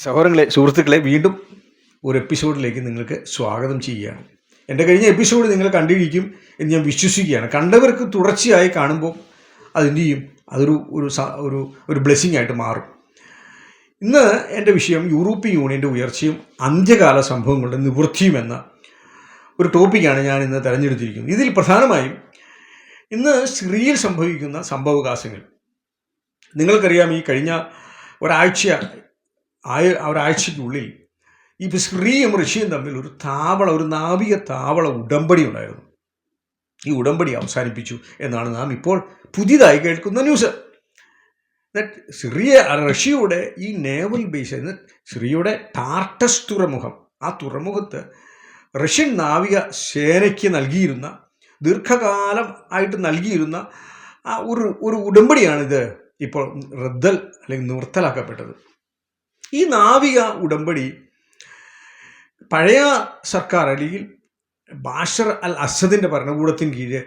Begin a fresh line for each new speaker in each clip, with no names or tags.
സഹോദരങ്ങളെ സുഹൃത്തുക്കളെ വീണ്ടും ഒരു എപ്പിസോഡിലേക്ക് നിങ്ങൾക്ക് സ്വാഗതം ചെയ്യുകയാണ്. എന്റെ കഴിഞ്ഞ എപ്പിസോഡ് നിങ്ങൾ കണ്ടിരിക്കും എന്ന് ഞാൻ വിശ്വസിക്കുകയാണ്. കണ്ടവർക്ക് തുടർച്ചയായി കാണുമ്പോൾ അതെന്ത് അതൊരു ഒരു ഒരു ഒരു ബ്ലെസ്സിങ് ആയിട്ട് മാറും. ഇന്ന് എന്റെ വിഷയം യൂറോപ്യൻ യൂണിയന്റെ ഉയർച്ചയും അന്ത്യകാല സംഭവങ്ങളുടെ നിവൃത്തിയും എന്ന ഒരു ടോപ്പിക്കാണ് ഞാൻ ഇന്ന് തിരഞ്ഞെടുത്തിരിക്കുന്നത്. ഇതിൽ പ്രധാനമായും ഇന്ന് സിറിയയിൽ സംഭവിക്കുന്ന സംഭവവികാസങ്ങൾ നിങ്ങൾക്കറിയാം ഈ കഴിഞ്ഞ ഒരാഴ്ച ആയ ഒരാഴ്ചയ്ക്കുള്ളിൽ ഈ സിറിയയും ഋഷിയും തമ്മിൽ ഒരു താവള ഒരു നാവിക താവള ഉടമ്പടി ഉണ്ടായിരുന്നു. ഈ ഉടമ്പടി അവസാനിപ്പിച്ചു എന്നാണ് നാം ഇപ്പോൾ പുതിയതായി കേൾക്കുന്ന ന്യൂസ്. സിറിയ റഷ്യയുടെ ഈ നേവൽ ബേസ് എന്ന് സിറിയയുടെ ടാർട്ടസ് തുറമുഖം ആ തുറമുഖത്ത് റഷ്യൻ നാവിക സേനയ്ക്ക് നൽകിയിരുന്ന ദീർഘകാലം ആയിട്ട് നൽകിയിരുന്ന ആ ഒരു ഒരു ഉടമ്പടിയാണിത് ഇപ്പോൾ റദ്ദൽ അല്ലെങ്കിൽ നിർത്തലാക്കപ്പെട്ടത്. ഈ നാവിക ഉടമ്പടി പഴയ സർക്കാർ അല്ലെങ്കിൽ ബാഷർ അൽ അസദിന്റെ ഭരണകൂടത്തിന് കീഴിൽ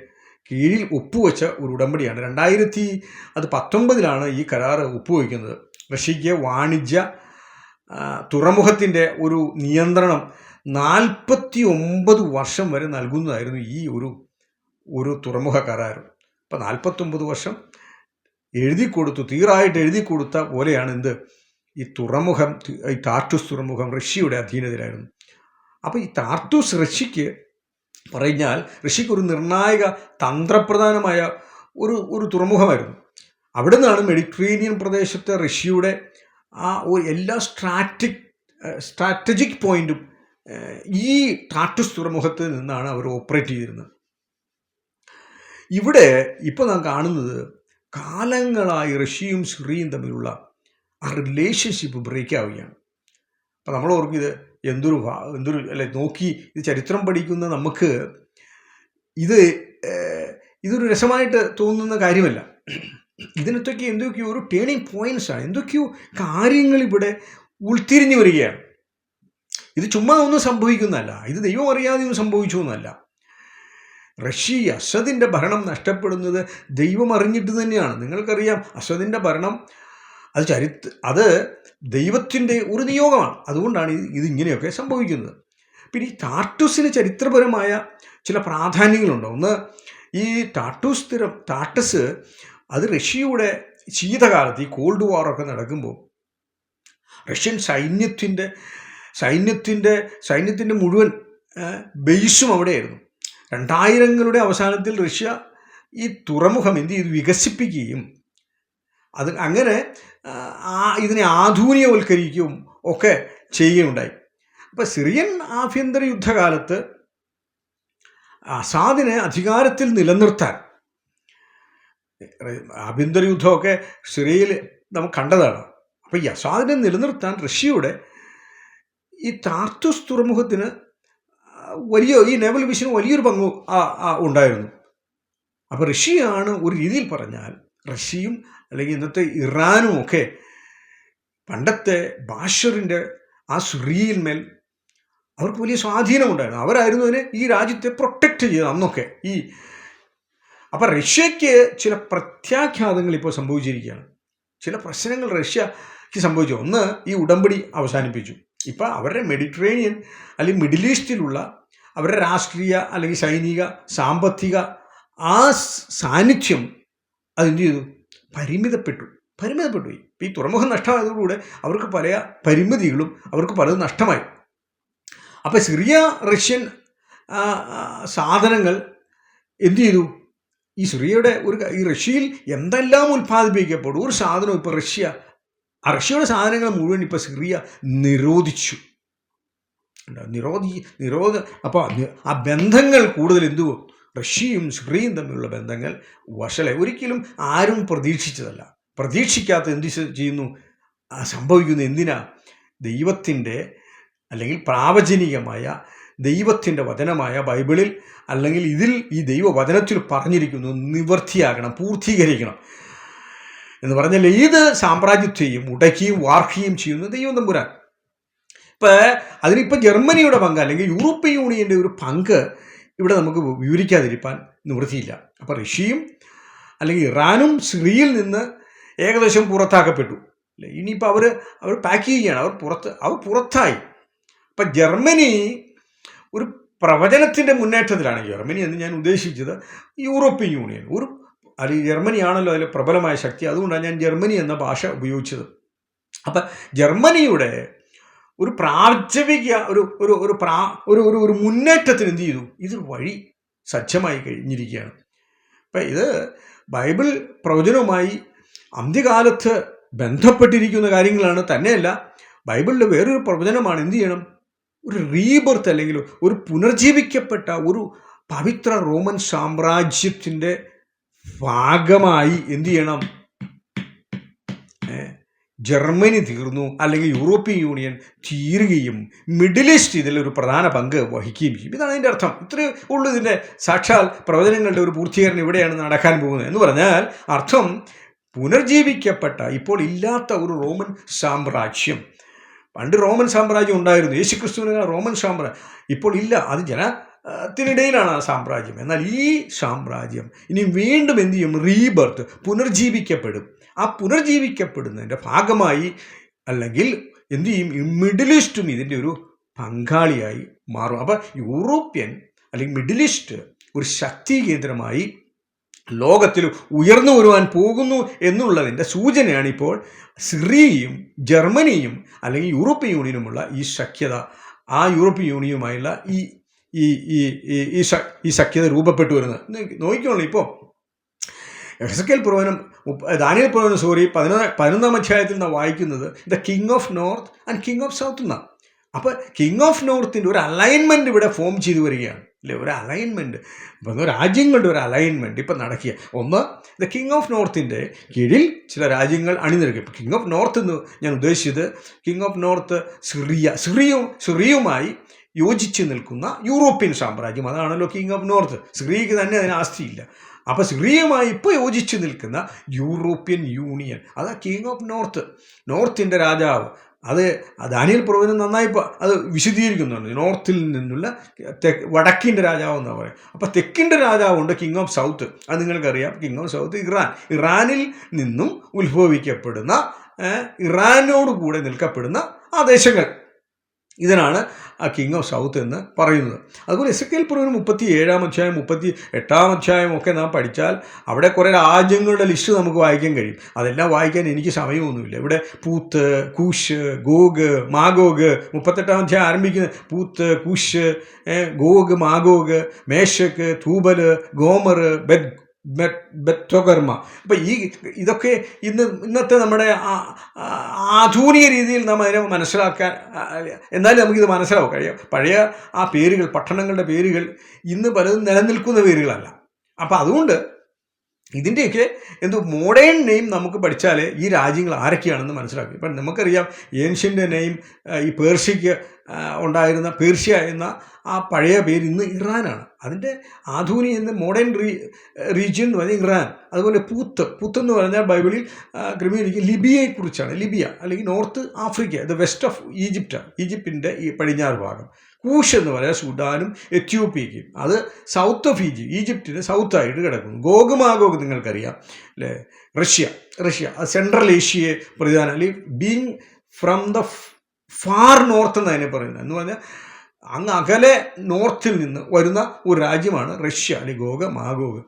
കീഴിൽ ഒപ്പുവെച്ച ഒരു ഉടമ്പടിയാണ്. രണ്ടായിരത്തി അത് പത്തൊമ്പതിലാണ് ഈ കരാർ ഒപ്പുവെക്കുന്നത്. റഷ്യയ്ക്ക് വാണിജ്യ തുറമുഖത്തിന്റെ ഒരു നിയന്ത്രണം നാൽപ്പത്തി ഒമ്പത് വർഷം വരെ നൽകുന്നതായിരുന്നു ഈ ഒരു ഒരു തുറമുഖ കരാർ അപ്പോൾ നാൽപ്പത്തൊമ്പത് വർഷം എഴുതി കൊടുത്തു തീറായിട്ട് എഴുതി കൊടുത്ത പോലെയാണ് എന്ത്? ഈ തുറമുഖം ഈ താർട്ടൂസ് തുറമുഖം റഷ്യയുടെ അധീനതയിലായിരുന്നു. അപ്പോൾ ഈ താർട്ടൂസ് റഷ്യക്ക് പറഞ്ഞാൽ റഷ്യക്ക് ഒരു നിർണായക തന്ത്രപ്രധാനമായ ഒരു ഒരു തുറമുഖമായിരുന്നു. അവിടെ നിന്നാണ് മെഡിറ്ററേനിയൻ പ്രദേശത്തെ റഷ്യയുടെ ആ ഒരു എല്ലാ സ്ട്രാറ്റിക് സ്ട്രാറ്റജിക് പോയിന്റും ഈ ടാറ്റസ് തുറമുഖത്ത് നിന്നാണ് അവർ ഓപ്പറേറ്റ് ചെയ്തിരുന്നത്. ഇവിടെ ഇപ്പോൾ നാം കാണുന്നത് കാലങ്ങളായി റഷ്യയും സിറിയയും തമ്മിലുള്ള ആ റിലേഷൻഷിപ്പ് ബ്രേക്ക് ആവുകയാണ്. അപ്പം നമ്മൾ ഓർക്കും ഇത് എന്തൊരു എന്തൊരു അല്ലെ നോക്കി ഇത് ചരിത്രം പഠിക്കുന്ന നമുക്ക് ഇത് ഇതൊരു രസമായിട്ട് തോന്നുന്ന കാര്യമല്ല. ഇതിനൊക്കെ എന്തൊക്കെയോ ഒരു ടേണിംഗ് പോയിന്റ്സ് ആണ്. എന്തൊക്കെയോ കാര്യങ്ങൾ ഇവിടെ ഉൾത്തിരിഞ്ഞു വരികയാണ്. ഇത് ചുമ്മാ ഒന്നും സംഭവിക്കുന്നതല്ല. ഇത് ദൈവം അറിയാതെ ഒന്നും സംഭവിച്ചു എന്നല്ല. റഷ്യ അസദിന്റെ ഭരണം നഷ്ടപ്പെടുന്നത് ദൈവം അറിഞ്ഞിട്ട് തന്നെയാണ്. നിങ്ങൾക്കറിയാം അസദിന്റെ ഭരണം അത് ചരിത്ര അത് ദൈവത്തിന്റെ ഒരു നിയോഗമാണ്. അതുകൊണ്ടാണ് ഇത് ഇതിങ്ങനെയൊക്കെ സംഭവിക്കുന്നത്. പിന്നെ ഈ ടാർട്ടൂസിന് ചരിത്രപരമായ ചില പ്രാധാന്യങ്ങളുണ്ട്. ഒന്ന് ഈ ടാർട്ടൂസ് സ്ഥിരം ടാർട്ടസ് അത് റഷ്യയുടെ ശീതകാലത്ത് ഈ കോൾഡ് വാറൊക്കെ നടക്കുമ്പോൾ റഷ്യൻ സൈന്യത്തിന്റെ സൈന്യത്തിന്റെ സൈന്യത്തിന്റെ മുഴുവൻ ബേസും അവിടെയായിരുന്നു. രണ്ടായിരങ്ങളുടെ അവസാനത്തിൽ റഷ്യ ഈ തുറമുഖം എന്ത് ചെയ്തു? വികസിപ്പിക്കുകയും അത് അങ്ങനെ ആ, ഇതിനെ ആധുനികവൽക്കരിക്കുകയും ഒക്കെ ചെയ്യുകയുണ്ടായി അപ്പോൾ സിറിയൻ ആഭ്യന്തര യുദ്ധകാലത്ത് അസാദിനെ അധികാരത്തിൽ നിലനിർത്താൻ ആഭ്യന്തര യുദ്ധമൊക്കെ സിറിയയിൽ നമുക്ക് കണ്ടതാണ്. അപ്പോൾ ഈ അസാദിനെ നിലനിർത്താൻ റഷ്യയുടെ ഈ താർത്തുസ് തുറമുഖത്തിന് വലിയ ഈ നേവൽ മിഷന് വലിയൊരു പങ്ക് ഉണ്ടായിരുന്നു. അപ്പോൾ റഷ്യയാണ് ഒരു രീതിയിൽ പറഞ്ഞാൽ റഷ്യയും അല്ലെങ്കിൽ ഇന്നത്തെ ഇറാനും ഒക്കെ പണ്ടത്തെ ബാഷറിന്റെ ആ സിറിയയിൽ മേൽ അവർക്ക് വലിയ സ്വാധീനമുണ്ടായിരുന്നു അവരായിരുന്നു അതിനെ ഈ രാജ്യത്തെ പ്രൊട്ടക്റ്റ് ചെയ്തത് അന്നൊക്കെ. ഈ അപ്പം റഷ്യയ്ക്ക് ചില പ്രത്യാഘാതങ്ങൾ ഇപ്പോൾ സംഭവിച്ചിരിക്കുകയാണ്. ചില പ്രശ്നങ്ങൾ റഷ്യക്ക് സംഭവിച്ചു. ഒന്ന് ഈ ഉടമ്പടി അവസാനിപ്പിച്ചു. ഇപ്പം അവരുടെ മെഡിറ്ററേനിയൻ അല്ലെങ്കിൽ മിഡിൽ ഈസ്റ്റിലുള്ള അവരുടെ രാഷ്ട്രീയ അല്ലെങ്കിൽ സൈനിക സാമ്പത്തിക ആ സാന്നിധ്യം അതെന്ത് പരിമിതപ്പെട്ടു. പരിമിതപ്പെട്ടു. ഈ തുറമുഖം നഷ്ടമായതോടുകൂടെ അവർക്ക് പല പരിമിതികളും അവർക്ക് പലതും നഷ്ടമായി. അപ്പോൾ സിറിയ റഷ്യൻ സാധനങ്ങൾ എന്തു ചെയ്തു? ഈ സിറിയയുടെ ഒരു ഈ റഷ്യയിൽ എന്തെല്ലാം ഉൽപ്പാദിപ്പിക്കപ്പെടും ഒരു സാധനം ഇപ്പോൾ റഷ്യ റഷ്യയുടെ സാധനങ്ങൾ മുഴുവൻ ഇപ്പോൾ സിറിയ നിരോധിച്ചു. നിരോധി നിരോധ അപ്പോൾ ആ ബന്ധങ്ങൾ കൂടുതൽ എന്തു റഷ്യയും ശ്രീയും തമ്മിലുള്ള ബന്ധങ്ങൾ വഷളെ. ഒരിക്കലും ആരും പ്രതീക്ഷിച്ചതല്ല. പ്രതീക്ഷിക്കാത്ത എന്ത് ചെയ്യുന്നു? സംഭവിക്കുന്നു എന്തിനാ? ദൈവത്തിന്റെ അല്ലെങ്കിൽ പ്രാവചനികമായ ദൈവത്തിന്റെ വചനമായ ബൈബിളിൽ അല്ലെങ്കിൽ ഇതിൽ ഈ ദൈവവചനത്തിൽ പറഞ്ഞിരിക്കുന്നു നിവർത്തിയാകണം പൂർത്തീകരിക്കണം എന്ന് പറഞ്ഞാൽ ഏത് സാമ്രാജ്യത്തെയും ഉടയ്ക്കുകയും വാർക്കുകയും ചെയ്യുന്ന ദൈവം തമ്പുരാൻ. ഇപ്പം അതിനിപ്പോൾ ജർമ്മനിയുടെ പങ്ക് അല്ലെങ്കിൽ യൂറോപ്യൻ യൂണിയന്റെ ഒരു പങ്ക് ഇവിടെ നമുക്ക് വിവരിക്കാതിരിക്കാൻ നിവൃത്തിയില്ല അപ്പോൾ റഷ്യയും അല്ലെങ്കിൽ ഇറാനും സിറിയയിൽ നിന്ന് ഏകദേശം പുറത്താക്കപ്പെട്ടു. അല്ലേ? ഇനിയിപ്പോൾ അവർ അവർ പാക്ക് ചെയ്യുകയാണ്. അവർ പുറത്ത് അവർ പുറത്തായി. അപ്പം ജർമ്മനി ഒരു പ്രവചനത്തിന്റെ മുന്നേറ്റത്തിലാണ് ജർമ്മനി എന്ന് ഞാൻ ഉദ്ദേശിച്ചത് യൂറോപ്യൻ യൂണിയൻ. ഒരു അത് ജർമ്മനിയാണല്ലോ അതിലെ പ്രബലമായ ശക്തി. അതുകൊണ്ടാണ് ഞാൻ ജർമ്മനി എന്ന ഭാഷ ഉപയോഗിച്ചത്. അപ്പം ജർമ്മനിയുടെ ഒരു പ്രാജവിക ഒരു ഒരു ഒരു പ്രാ ഒരു ഒരു ഒരു മുന്നേറ്റത്തിന് എന്ത് ചെയ്തു? ഇതൊരു വഴി സജ്ജമായി കഴിഞ്ഞിരിക്കുകയാണ്. അപ്പം ഇത് ബൈബിൾ പ്രവചനവുമായി അന്ത്യകാലത്ത് ബന്ധപ്പെട്ടിരിക്കുന്ന കാര്യങ്ങളാണ്. തന്നെയല്ല ബൈബിളിലെ വേറൊരു പ്രവചനമാണ് എന്ത് ചെയ്യണം? ഒരു റീബർത്ത് അല്ലെങ്കിൽ ഒരു പുനർജീവിക്കപ്പെട്ട ഒരു പവിത്ര റോമൻ സാമ്രാജ്യത്തിന്റെ ഭാഗമായി എന്തു ചെയ്യണം? ജർമ്മനി തീർന്നു അല്ലെങ്കിൽ യൂറോപ്യൻ യൂണിയൻ തീരുകയും മിഡിൽ ഈസ്റ്റ് ഇതിലൊരു പ്രധാന പങ്ക് വഹിക്കുകയും ചെയ്യും. ഇതാണ് അതിന്റെ അർത്ഥം. ഇത്രയേ ഉള്ളൂ ഇതിന്റെ സാക്ഷാൽ പ്രവചനങ്ങളുടെ ഒരു പൂർത്തീകരണം ഇവിടെയാണ് നടക്കാൻ പോകുന്നത്. എന്ന് പറഞ്ഞാൽ അർത്ഥം പുനർജീവിക്കപ്പെട്ട ഇപ്പോൾ ഇല്ലാത്ത ഒരു റോമൻ സാമ്രാജ്യം. പണ്ട് റോമൻ സാമ്രാജ്യം ഉണ്ടായിരുന്നു. യേശുക്രിസ്തുവിന് റോമൻ സാമ്രാജ്യം ഇപ്പോൾ ഇല്ല. അത് ജന ത്തിനിടയിലാണ് ആ സാമ്രാജ്യം. എന്നാൽ ഈ സാമ്രാജ്യം ഇനി വീണ്ടും എന്തു ചെയ്യും? റീബർത്ത് പുനർജീവിക്കപ്പെടും. ആ പുനർജീവിക്കപ്പെടുന്നതിന്റെ ഭാഗമായി അല്ലെങ്കിൽ എന്തു ചെയ്യും? മിഡിൽ ഈസ്റ്റും ഇതിന്റെ ഒരു പങ്കാളിയായി മാറും. അപ്പം യൂറോപ്യൻ അല്ലെങ്കിൽ മിഡിൽ ഈസ്റ്റ് ഒരു ശക്തി കേന്ദ്രമായി ലോകത്തിൽ ഉയർന്നു വരുവാൻ പോകുന്നു എന്നുള്ളതിന്റെ സൂചനയാണ് ഇപ്പോൾ സിറിയയും ജർമ്മനിയും അല്ലെങ്കിൽ യൂറോപ്യൻ യൂണിയനുമുള്ള ഈ സഖ്യത ആ യൂറോപ്യൻ യൂണിയനുമായുള്ള ഈ ഈ ഈ ഈ- ഈ സഖ്യത രൂപപ്പെട്ടു വരുന്നത്. നോക്കി- നോക്കിക്കോളൂ ഇപ്പോൾ എസ് കെ പ്രവചനം ദാനിയേൽ പ്രവചനം സോറി പതിനൊന്ന് പതിനൊന്നാം അധ്യായത്തിൽ നിന്ന് വായിക്കുന്നത് the king of north and king of south എന്നാണ്. അപ്പോൾ കിങ് ഓഫ് നോർത്തിന്റെ ഒരു അലൈൻമെന്റ് ഇവിടെ ഫോം ചെയ്തു വരികയാണ്. അല്ലേ? ഒരു അലൈൻമെന്റ് ഇപ്പം രാജ്യങ്ങളുടെ ഒരു അലൈൻമെന്റ് ഇപ്പം നടക്കുക ഒന്ന് ദ കിങ് ഓഫ് നോർത്തിന്റെ കീഴിൽ ചില രാജ്യങ്ങൾ അണിനിരക്കും. കിങ് ഓഫ് നോർത്ത് എന്ന് ഞാൻ ഉദ്ദേശിച്ചത് കിങ് ഓഫ് നോർത്ത് സിറിയ സിറിയും സിറിയുമായി യോജിച്ച് നിൽക്കുന്ന യൂറോപ്യൻ സാമ്രാജ്യം. അതാണല്ലോ കിങ് ഓഫ് നോർത്ത് സിറിയയ്ക്ക് തന്നെ അതിന് ആസ്തിയില്ല. അപ്പോൾ സിറിയയുമായി ഇപ്പോൾ യോജിച്ച് നിൽക്കുന്ന യൂറോപ്യൻ യൂണിയൻ അതാ കിങ് ഓഫ് നോർത്ത് നോർത്തിന്റെ രാജാവ്. അത് ദാനിയൽ പ്രവചനം നന്നായി അത് വിശദീകരിക്കുന്നുണ്ട്. നോർത്തിൽ നിന്നുള്ള തെക്ക് വടക്കിന്റെ രാജാവ് എന്നാണ് പറയുക. അപ്പോൾ തെക്കിന്റെ രാജാവുണ്ട് കിങ് ഓഫ് സൗത്ത് അത് നിങ്ങൾക്കറിയാം. King of south Iran. ഇറാനിൽ നിന്നും ഉത്ഭവിക്കപ്പെടുന്ന ഇറാനോട് കൂടെ നിൽക്കപ്പെടുന്ന ആ ദേശങ്ങൾ. ഇതിനാണ് ആ കിങ് ഓഫ് സൗത്ത് എന്ന് പറയുന്നത്. അതുപോലെ എസ് കെ എൽ പ്രവചനം മുപ്പത്തി ഏഴാം അധ്യായം മുപ്പത്തി എട്ടാം അധ്യായം ഒക്കെ നാം പഠിച്ചാൽ അവിടെ കുറേ രാജ്യങ്ങളുടെ ലിസ്റ്റ് നമുക്ക് വായിക്കാൻ കഴിയും. അതെല്ലാം വായിക്കാൻ എനിക്ക് സമയമൊന്നുമില്ല. ഇവിടെ പൂത്ത് കൂഷ് ഗോഗ് മാഗോഗ് മുപ്പത്തെട്ടാം അധ്യായം ആരംഭിക്കുന്ന Put Cush Gog Magog Meshech Tubal Gomer Beth Beth Bethtogarmah അപ്പം ഈ ഇതൊക്കെ ഇന്ന് ഇന്നത്തെ നമ്മുടെ ആധുനിക രീതിയിൽ നാം അതിനെ മനസ്സിലാക്കാൻ എന്നാലും നമുക്കിത് മനസ്സിലാവും. കഴിയാം പഴയ ആ പേരുകൾ പട്ടണങ്ങളുടെ പേരുകൾ ഇന്ന് പലതും നിലനിൽക്കുന്ന പേരുകളല്ല. അപ്പം അതുകൊണ്ട് ഇതിന്റെയൊക്കെ എന്തോ മോഡേൺ നെയിം നമുക്ക് പഠിച്ചാൽ ഈ രാജ്യങ്ങൾ ആരൊക്കെയാണെന്ന് മനസ്സിലാക്കും. ഇപ്പം നമുക്കറിയാം ഏൻഷ്യന്റെ നെയിം ഈ പേർഷ്യയ്ക്ക് ഉണ്ടായിരുന്ന പേർഷ്യ എന്ന ആ പഴയ പേര് ഇന്ന് ഇറാനാണ്. അതിന്റെ ആധുനിക ഇന്ന് മോഡേൺ റീ റീജിയൻ എന്ന് പറഞ്ഞാൽ ഇറാൻ. അതുപോലെ പൂത്ത്. പൂത്ത് എന്ന് പറഞ്ഞാൽ ബൈബിളിൽ ക്രമീകരിക്കുക ലിബിയയെക്കുറിച്ചാണ്. ലിബിയ അല്ലെങ്കിൽ north Africa the west of ഈജിപ്റ്റാണ്. ഈജിപ്തിന്റെ ഈ പടിഞ്ഞാറ് ഭാഗം. കൂഷ് എന്ന് പറയുന്നത് സുഡാനും എത്യോപ്യയ്ക്കും. അത് സൗത്ത് ഓഫ് ഈജിപ്റ്റ് ഈജിപ്തിന് സൗത്തായിട്ട് കിടക്കുന്നു. ഗോഗുമാഗോഗ് നിങ്ങൾക്കറിയാം അല്ലേ? റഷ്യ റഷ്യ സെൻട്രൽ ഏഷ്യയെ പ്രതിദാനം അല്ലെങ്കിൽ being from the far north എന്ന് അതിനെ പറയുന്നത്. എന്ന് പറഞ്ഞാൽ അങ്ങ് അകലെ നോർത്തിൽ നിന്ന് വരുന്ന ഒരു രാജ്യമാണ് റഷ്യ അല്ലെങ്കിൽ ഗോഗ മാഗോഗ്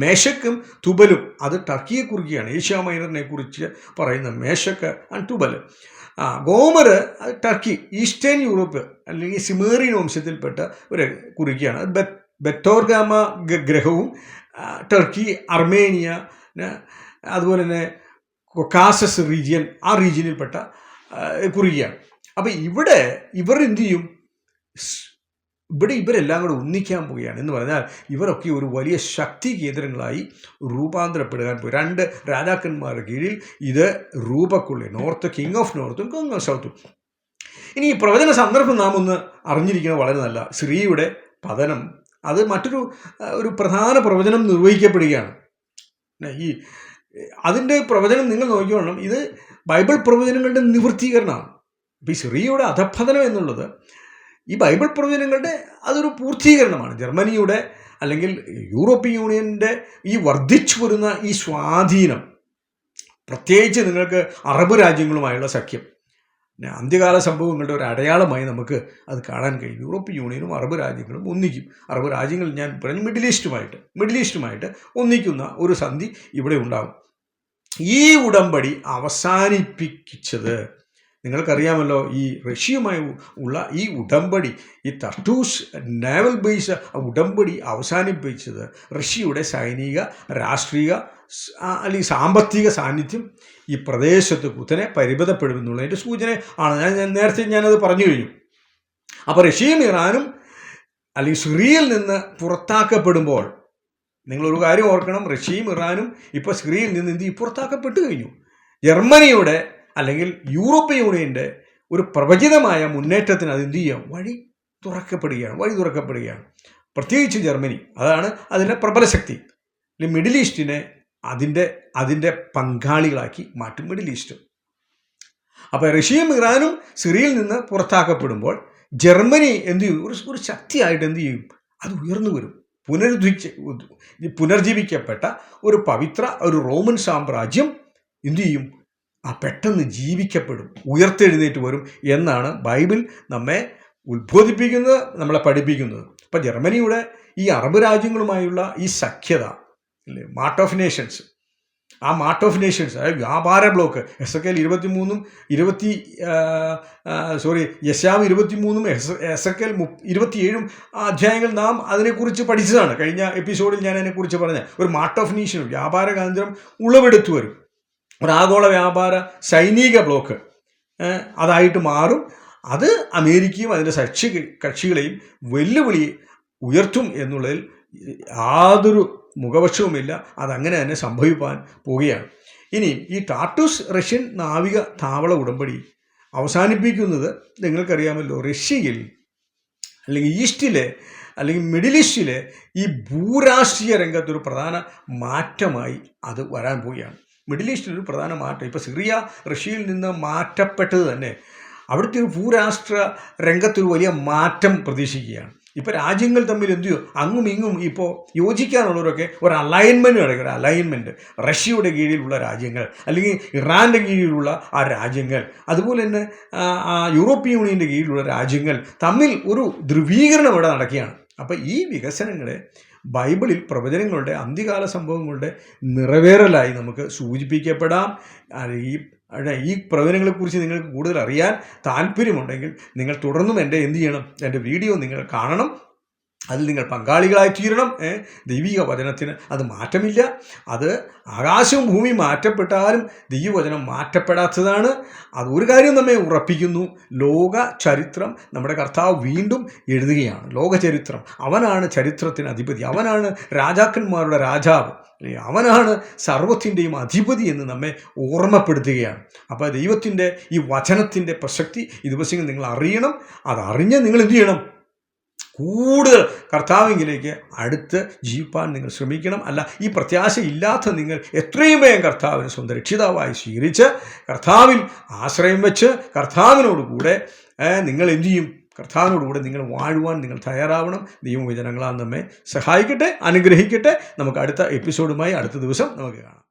മേശക്കും തുബലും അത് ടർക്കിയെ കുറിക്കുകയാണ് ഏഷ്യ മൈനറിനെ കുറിച്ച് പറയുന്ന മേശക്ക് ആൻഡ് തുബൽ ആ ഗോമർ ടർക്കി ഈസ്റ്റേൺ യൂറോപ്പ് അല്ലെങ്കിൽ സിമേറിയൻ വംശത്തിൽപ്പെട്ട ഒരു കുറിക്കുകയാണ് അത് ബെ ബെത്തോർഗാമ ഗ്രഹവും ടർക്കി അർമേനിയ അതുപോലെ തന്നെ കൊക്കാസസ് റീജിയൻ ആ റീജിയനിൽപ്പെട്ട ആ, കുറിക്കുകയാണ് അപ്പം ഇവിടെ ഇവർ എന്തു ചെയ്യും? ഇവിടെ ഇവരെല്ലാം കൂടെ ഒന്നിക്കാൻ പോവുകയാണ്. എന്ന് പറഞ്ഞാൽ ഇവരൊക്കെ ഒരു വലിയ ശക്തി കേന്ദ്രങ്ങളായി രൂപാന്തരപ്പെടുവാൻ പോയി രണ്ട് രാജാക്കന്മാരുടെ കീഴിൽ ഇത് രൂപക്കൊള്ളി നോർത്ത് കിങ് ഓഫ് നോർത്തും കിങ് ഓഫ് സൗത്തും. ഇനി ഈ പ്രവചന സന്ദർഭം നാം ഒന്ന് അറിഞ്ഞിരിക്കുന്നത് വളരെ നല്ല ശ്രീയുടെ പതനം. അത് മറ്റൊരു ഒരു പ്രധാന പ്രവചനം നിർവഹിക്കപ്പെടുകയാണ്. ഈ അതിന്റെ പ്രവചനം നിങ്ങൾ നോക്കിക്കോണം. ഇത് ബൈബിൾ പ്രവചനങ്ങളുടെ നിവൃത്തീകരണമാണ്. അപ്പോൾ ഈ ശ്രീയുടെ അധപ്പതനം എന്നുള്ളത് ഈ ബൈബിൾ പ്രവചനങ്ങളുടെ അതൊരു പൂർത്തീകരണമാണ്. ജർമ്മനിയുടെ അല്ലെങ്കിൽ യൂറോപ്യൻ യൂണിയന്റെ ഈ വർദ്ധിച്ചു വരുന്ന ഈ സ്വാധീനം പ്രത്യേകിച്ച് നിങ്ങൾക്ക് അറബ് രാജ്യങ്ങളുമായുള്ള സഖ്യം അന്ത്യകാല സംഭവങ്ങളുടെ ഒരു അടയാളമായി നമുക്ക് അത് കാണാൻ കഴിയും. യൂറോപ്യൻ യൂണിയനും അറബ് രാജ്യങ്ങളും ഒന്നിക്കും. അറബ് രാജ്യങ്ങൾ ഞാൻ പറഞ്ഞു മിഡിൽ ഈസ്റ്റുമായിട്ട് മിഡിൽ ഈസ്റ്റുമായിട്ട് ഒന്നിക്കുന്ന ഒരു സന്ധി ഇവിടെ ഉണ്ടാകും. ഈ ഉടമ്പടി അവസാനിപ്പിച്ചത് നിങ്ങൾക്കറിയാമല്ലോ ഈ റഷ്യയുമായി ഉള്ള ഈ ഉടമ്പടി ഈ തർട്ടൂസ് നേവൽ ബേസ് ഉടമ്പടി അവസാനിപ്പിച്ചത് റഷ്യയുടെ സൈനിക രാഷ്ട്രീയ അല്ലെങ്കിൽ സാമ്പത്തിക സാന്നിധ്യം ഈ പ്രദേശത്ത് കുത്തനെ പരിമിതപ്പെടുമെന്നുള്ളതിന്റെ സൂചന ആണ്. ഞാൻ നേരത്തെ ഞാനത് പറഞ്ഞു കഴിഞ്ഞു. അപ്പോൾ റഷ്യയും ഇറാനും അല്ലെങ്കിൽ സിറിയയിൽ നിന്ന് പുറത്താക്കപ്പെടുമ്പോൾ നിങ്ങളൊരു കാര്യം ഓർക്കണം റഷ്യയും ഇറാനും ഇപ്പോൾ സിറിയയിൽ നിന്ന് ഇന്ത്യ പുറത്താക്കപ്പെട്ടു കഴിഞ്ഞു. ജർമ്മനിയുടെ അല്ലെങ്കിൽ യൂറോപ്യൻ യൂണിയന്റെ ഒരു പ്രവചിതമായ മുന്നേറ്റത്തിന് അത് എന്ത് ചെയ്യാം വഴി തുറക്കപ്പെടുകയാണ് വഴി തുറക്കപ്പെടുകയാണ്. പ്രത്യേകിച്ച് ജർമ്മനി അതാണ് അതിന്റെ പ്രബലശക്തി അല്ലെങ്കിൽ മിഡിൽ ഈസ്റ്റിനെ അതിന്റെ അതിന്റെ പങ്കാളികളാക്കി മാറ്റും മിഡിൽ ഈസ്റ്റ്. അപ്പോൾ റഷ്യയും ഇറാനും സിറിയയിൽ നിന്ന് പുറത്താക്കപ്പെടുമ്പോൾ ജർമ്മനി എന്ത് ചെയ്യും? ഒരു ഒരു ശക്തിയായിട്ട് എന്ത് ചെയ്യും? അത് ഉയർന്നു വരും. പുനരുദ്ധിച്ച് പുനർജീവിക്കപ്പെട്ട ഒരു പവിത്ര ഒരു റോമൻ സാമ്രാജ്യം എന്തു ചെയ്യും? ആ പെട്ടെന്ന് ജീവിക്കപ്പെടും ഉയർത്തെഴുന്നേറ്റ് വരും എന്നാണ് ബൈബിൾ നമ്മെ ഉത്ബോധിപ്പിക്കുന്നത് നമ്മളെ പഠിപ്പിക്കുന്നത്. അപ്പം ജർമ്മനിയുടെ ഈ അറബ് രാജ്യങ്ങളുമായുള്ള ഈ സഖ്യത അല്ലേ മാർട്ട് ഓഫ് നേഷൻസ് ആ മാർട്ട് ഓഫ് നേഷൻസ് അതായത് വ്യാപാര ബ്ലോക്ക് എസ് എ ഇരുപത്തി മൂന്നും ഇരുപത്തി സോറി യശാം ഇരുപത്തി മൂന്നും എസ് എസ് എ കെൽ ഇരുപത്തിയേഴും അധ്യായങ്ങൾ നാം അതിനെക്കുറിച്ച് പഠിച്ചതാണ്. കഴിഞ്ഞ എപ്പിസോഡിൽ ഞാൻ അതിനെക്കുറിച്ച് പറഞ്ഞ ഒരു മാർട്ട് ഓഫ് നേഷൻ വ്യാപാര കേന്ദ്രം ഉളവെടുത്തു വരും. ആഗോള വ്യാപാര സൈനിക ബ്ലോക്ക് അതായിട്ട് മാറും. അത് അമേരിക്കയും അതിന്റെ സക്ഷി കക്ഷികളെയും വെല്ലുവിളി ഉയർത്തും എന്നുള്ളതിൽ യാതൊരു മുഖപക്ഷവുമില്ല അതങ്ങനെ തന്നെ സംഭവിപ്പാൻ പോവുകയാണ്. ഇനി ഈ ടാർട്ടൂസ് റഷ്യൻ നാവിക താവള ഉടമ്പടി അവസാനിപ്പിക്കുന്നത് നിങ്ങൾക്കറിയാമല്ലോ റഷ്യയിൽ അല്ലെങ്കിൽ ഈസ്റ്റിലെ അല്ലെങ്കിൽ മിഡിൽ ഈസ്റ്റിലെ ഈ ഭൂരാഷ്ട്രീയ രംഗത്തൊരു പ്രധാന മാറ്റമായി അത് വരാൻ പോവുകയാണ്. മിഡിൽ ഈസ്റ്റിൽ ഒരു പ്രധാന മാറ്റം. ഇപ്പോൾ സിറിയ റഷ്യയിൽ നിന്ന് മാറ്റപ്പെട്ടത് തന്നെ. അവിടുത്തെ ഒരു ഭൂരാഷ്ട്ര രംഗത്തൊരു വലിയ മാറ്റം പ്രതീക്ഷിക്കുകയാണ്. ഇപ്പോൾ രാജ്യങ്ങൾ തമ്മിൽ എന്തു അങ്ങും ഇങ്ങും ഇപ്പോൾ യോജിക്കാനുള്ളവരൊക്കെ ഒരു അലൈൻമെന്റ് നടക്കുക ഒരു അലൈൻമെന്റ് റഷ്യയുടെ കീഴിലുള്ള രാജ്യങ്ങൾ അല്ലെങ്കിൽ ഇറാന്റെ കീഴിലുള്ള ആ രാജ്യങ്ങൾ അതുപോലെ തന്നെ യൂറോപ്യൻ യൂണിയന്റെ കീഴിലുള്ള രാജ്യങ്ങൾ തമ്മിൽ ഒരു ധ്രുവീകരണം ഇവിടെ നടക്കുകയാണ്. അപ്പോൾ ഈ വികസനങ്ങളെ ബൈബിളിൽ പ്രവചനങ്ങളുടെ അന്ത്യകാല സംഭവങ്ങളുടെ നിറവേറലായി നമുക്ക് സൂചിപ്പിക്കപ്പെടാം. ഈ ഈ പ്രവചനങ്ങളെക്കുറിച്ച് നിങ്ങൾക്ക് കൂടുതൽ അറിയാൻ താല്പര്യമുണ്ടെങ്കിൽ നിങ്ങൾ തുടർന്നും എന്റെ എന്ത് ചെയ്യണം? എന്റെ വീഡിയോ നിങ്ങൾ കാണണം. അതിൽ നിങ്ങൾ പങ്കാളികളായി തീരണം ഏ, ദൈവിക വചനത്തിന് അത് മാറ്റമില്ല. അത് ആകാശവും ഭൂമിയും മാറ്റപ്പെട്ടാലും ദൈവവചനം മാറ്റപ്പെടാത്തതാണ്. അത് ഒരു കാര്യം നമ്മെ ഉറപ്പിക്കുന്നു. ലോക ചരിത്രം നമ്മുടെ കർത്താവ് വീണ്ടും എഴുതുകയാണ്. ലോക ചരിത്രം അവനാണ് ചരിത്രത്തിന് അധിപതി. അവനാണ് രാജാക്കന്മാരുടെ രാജാവ്? അവനാണ് സർവത്തിന്റെയും അധിപതി എന്ന് നമ്മെ ഓർമ്മപ്പെടുത്തുകയാണ്. അപ്പോൾ ദൈവത്തിന്റെ ഈ വചനത്തിന്റെ പ്രസക്തി ഈ ദിവസങ്ങൾ നിങ്ങൾ അറിയണം. അതറിഞ്ഞ് നിങ്ങൾ എന്ത് ചെയ്യണം? കൂടുതൽ കർത്താവിങ്കിലേക്ക് അടുത്ത് ജീവിപ്പാൻ നിങ്ങൾ ശ്രമിക്കണം. അല്ല ഈ പ്രത്യാശ ഇല്ലാത്ത നിങ്ങൾ എത്രയും വേഗം കർത്താവിനെ സ്വന്തം രക്ഷിതാവായി സ്വീകരിച്ച് കർത്താവിൽ ആശ്രയം വെച്ച് കർത്താവിനോട് കൂടെ നിങ്ങൾ എന്തു ചെയ്യും? കർത്താവിനോടുകൂടെ നിങ്ങൾ വാഴുവാൻ നിങ്ങൾ തയ്യാറാവണം. ദൈവവചനങ്ങളാൽ നമ്മെ സഹായിക്കട്ടെ അനുഗ്രഹിക്കട്ടെ. നമുക്ക് അടുത്ത എപ്പിസോഡുമായി അടുത്ത ദിവസം നമുക്ക് കാണാം.